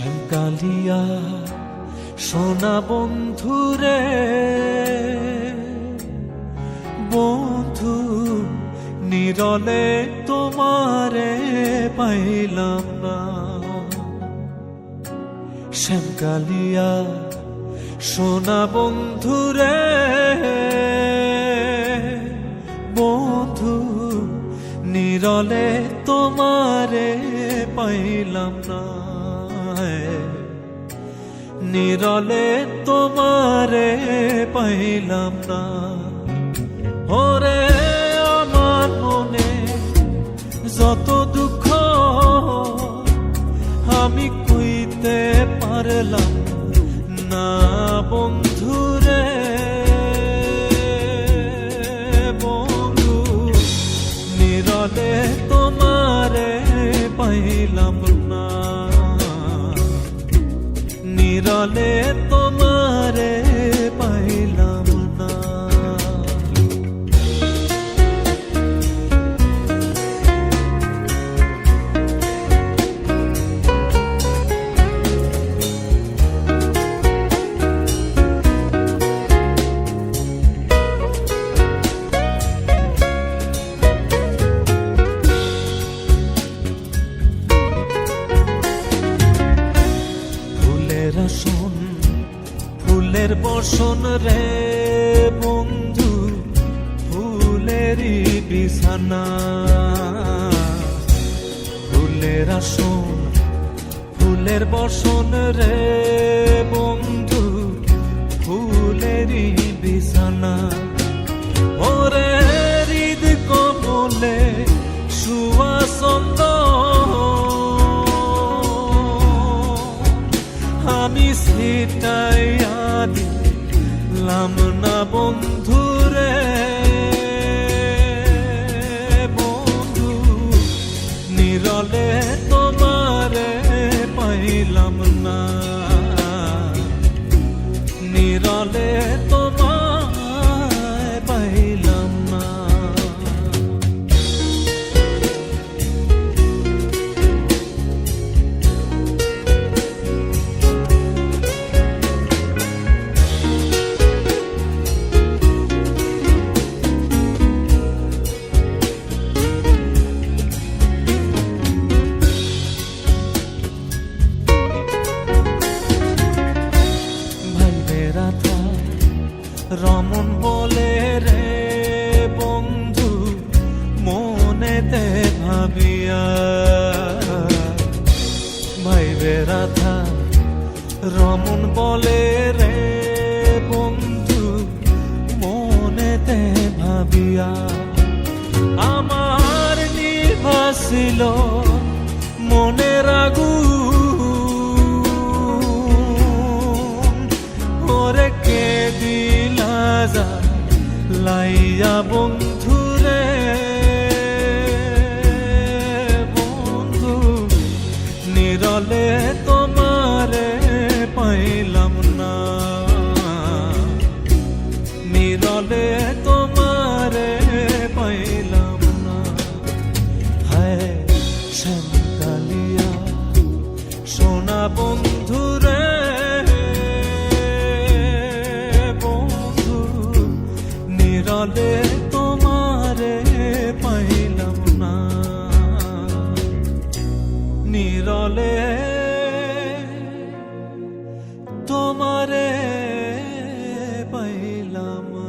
শ্যামকালিয়া সোনা বন্ধুরে, বন্ধু নিরলে তোমারে পাইলাম না। শ্যামকালিয়া সোনা বন্ধুরে, বন্ধু নিরলে তোমারে পাইলাম না। নিরলে তোমারে পাইলাম না। ওরে ফুলের বসন রে বন্ধু ফুলেরই বিছানা। ফুলের আসন ফুলের বসন রে বন্ধু ফুলেরই বিছানা। আমি সেটাই আনিলাম না বন্ধুরে বন্ধু। নিরলে তোমারে পাইলাম না। নিরলে তোমায় বলে রে বন্ধু, মনেতে ভাবিয়া ভাইবে রাধা রমন বলে রে বন্ধু, মনেতে ভাবিয়া আমার নিভাসিল মনের আগুন diabo বিরলে তোমারে পাইলাম।